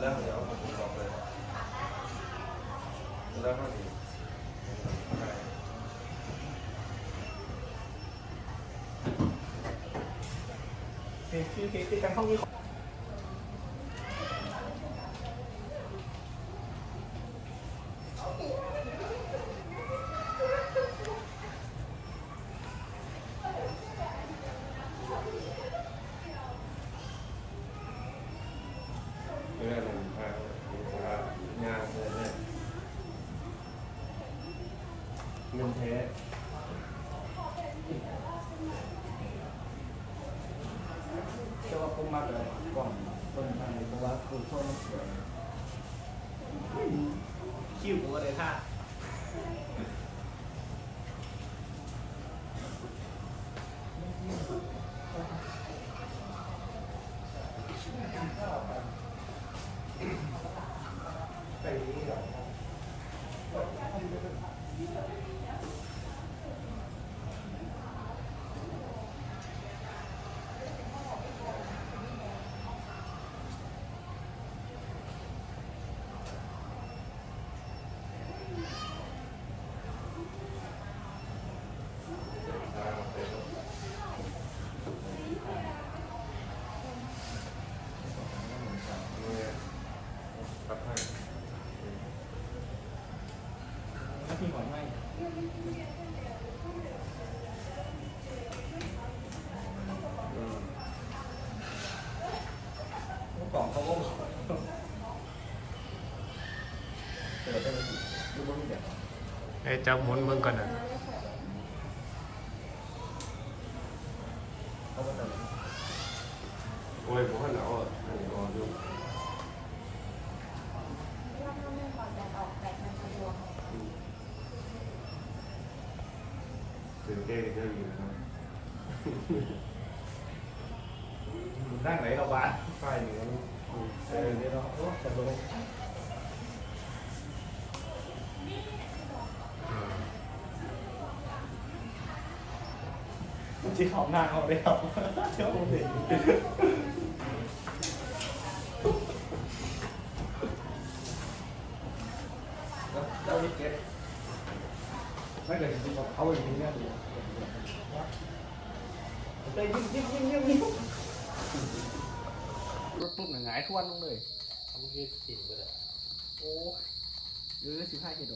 แล้วเดี๋ยวผมบอกเลยแล้วก็ดีคือคือคือคือการเข้าวิเคราะห์ เรื่องหนึ่งทางงานเลยเนี่ย เงินเทสเชื่อว่าผมมากเลยกล่องต้นทางเพราะว่าคือช่วงสวยคิ้วกูก็เลยท่าครับให้ พี่อยไหมกล่องเขาก็เดี๋ยวจะไปดูบนเดี๋ยวไอ้จับหมุนเบิ่งก่อนนะเขาก็จะโอ้ยผมให้หนาวอะรอดูว่ถ้าไม่ก่อนจะออกแบบมันสะดวก ตื่ นเต้นเรื่องนี้นะครับนั่งไหนเราบ้านป้ายเหนือเออเดี๋ยวเราโอ้สะดวกจีของหน้าเขาได้ครับเจ้าผมเห็นเจ้าวิกเก็ต ถ้าเกิดจริงๆเขาอย่างนี้เนี่ยดูเลยยิ้มยิ้มยิ้มยิ้มยิ้มรถปุ๊บหงายทวนลงเลยทำให้กินก็ได้โอ้ยเออสิบห้าเกิโล